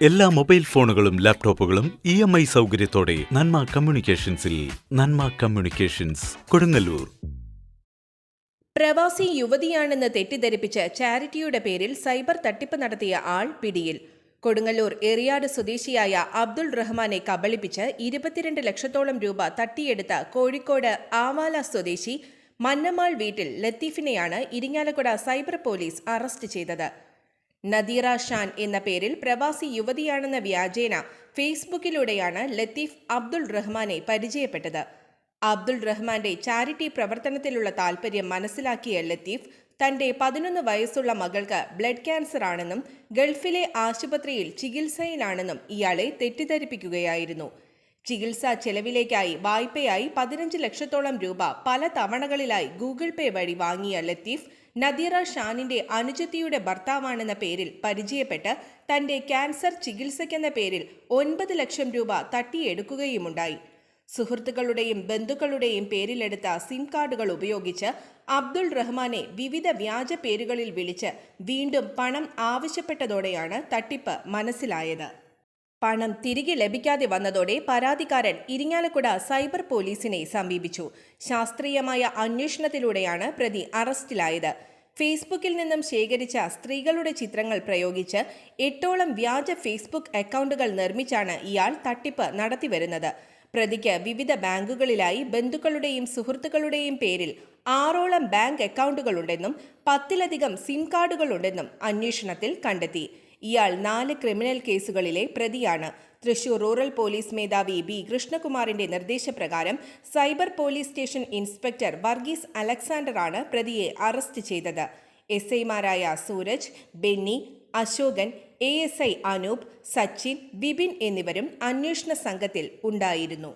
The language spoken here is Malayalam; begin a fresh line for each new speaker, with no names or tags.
എല്ലാ മൊബൈൽ ഫോണുകളും ലാപ്ടോപ്പുകളും ഇ എം ഐ സൗകര്യത്തോടെ നന്മ കമ്മ്യൂണിക്കേഷൻസിൽ നന്മ കമ്മ്യൂണിക്കേഷൻസ് കൊടുങ്ങല്ലൂർ.
പ്രവാസി യുവതിയാണെന്ന് തെറ്റിദ്ധരിപ്പിച്ച് ചാരിറ്റിയുടെ പേരിൽ സൈബർ തട്ടിപ്പ് നടത്തിയ ആൾ പിടിയിൽ. കൊടുങ്ങല്ലൂർ എറിയാട് സ്വദേശിയായ അബ്ദുൾ റഹ്മാനെ കബളിപ്പിച്ച് ഇരുപത്തിരണ്ട് ലക്ഷത്തോളം രൂപ തട്ടിയെടുത്ത കോഴിക്കോട് ആവാല സ്വദേശി മന്നമാൾ വീട്ടിൽ ലത്തീഫിനെയാണ് ഇരിങ്ങാലക്കുട സൈബർ പോലീസ് അറസ്റ്റ് ചെയ്തത്. നദീറ ഷാൻ എന്ന പേരിൽ പ്രവാസി യുവതിയാണെന്ന വ്യാജേന ഫേസ്ബുക്കിലൂടെയാണ് ലത്തീഫ് അബ്ദുൾ റഹ്മാനെ പരിചയപ്പെട്ടത്. അബ്ദുൾ റഹ്മാന്റെ ചാരിറ്റി പ്രവർത്തനത്തിലുള്ള താൽപര്യം മനസ്സിലാക്കിയ ലത്തീഫ് തന്റെ പതിനൊന്ന് വയസ്സുള്ള മകൾക്ക് ബ്ലഡ് ക്യാൻസർ ആണെന്നും ഗൾഫിലെ ആശുപത്രിയിൽ ചികിത്സയിലാണെന്നും ഇയാളെ തെറ്റിദ്ധരിപ്പിക്കുകയായിരുന്നു. ചികിത്സാ ചെലവിലേക്കായി വായ്പയായി പതിനഞ്ച് ലക്ഷത്തോളം രൂപ പല തവണകളിലായി ഗൂഗിൾ പേ വഴി വാങ്ങിയ ലത്തീഫ് നദീറ ഷാനിന്റെ അനുജത്തിയുടെ ഭർത്താവാണെന്ന പേരിൽ പരിചയപ്പെട്ട് തന്റെ ക്യാൻസർ ചികിത്സയ്ക്കെന്ന പേരിൽ ഒൻപത് ലക്ഷം രൂപ തട്ടിയെടുക്കുകയുമുണ്ടായി. സുഹൃത്തുക്കളുടെയും ബന്ധുക്കളുടെയും പേരിലെടുത്ത സിം കാർഡുകൾ ഉപയോഗിച്ച് അബ്ദുൾ റഹ്മാനെ വിവിധ വ്യാജ പേരുകളിൽ വിളിച്ച് വീണ്ടും പണം ആവശ്യപ്പെട്ടതോടെയാണ് തട്ടിപ്പ് മനസ്സിലായത്. പണം തിരികെ ലഭിക്കാതെ വന്നതോടെ പരാതിക്കാരൻ ഇരിങ്ങാലക്കുട സൈബർ പോലീസിനെ സമീപിച്ചു. ശാസ്ത്രീയമായ അന്വേഷണത്തിലൂടെയാണ് പ്രതി അറസ്റ്റിലായത്. ഫേസ്ബുക്കിൽ നിന്നും ശേഖരിച്ച സ്ത്രീകളുടെ ചിത്രങ്ങൾ പ്രയോഗിച്ച് എട്ടോളം വ്യാജ ഫേസ്ബുക്ക് അക്കൗണ്ടുകൾ നിർമ്മിച്ചാണ് ഇയാൾ തട്ടിപ്പ് നടത്തിവരുന്നത്. പ്രതിക്ക് വിവിധ ബാങ്കുകളിലായി ബന്ധുക്കളുടെയും സുഹൃത്തുക്കളുടെയും പേരിൽ ആറോളം ബാങ്ക് അക്കൗണ്ടുകളുണ്ടെന്നും പത്തിലധികം സിം കാർഡുകളുണ്ടെന്നും അന്വേഷണത്തിൽ കണ്ടെത്തി. ഇയാൾ നാല് ക്രിമിനൽ കേസുകളിലെ പ്രതിയാണ്. തൃശൂർ റൂറൽ പോലീസ് മേധാവി ബി കൃഷ്ണകുമാറിന്റെ നിർദ്ദേശപ്രകാരം cyber police station inspector Varghese അലക്സാണ്ടറാണ് പ്രതിയെ അറസ്റ്റ് ചെയ്തത്. എസ് ഐമാരായ Sooraj Benny Ashokan A S I Anoop Sachin Vipin എന്നിവരും അന്വേഷണ സംഘത്തിൽ ഉണ്ടായിരുന്നു.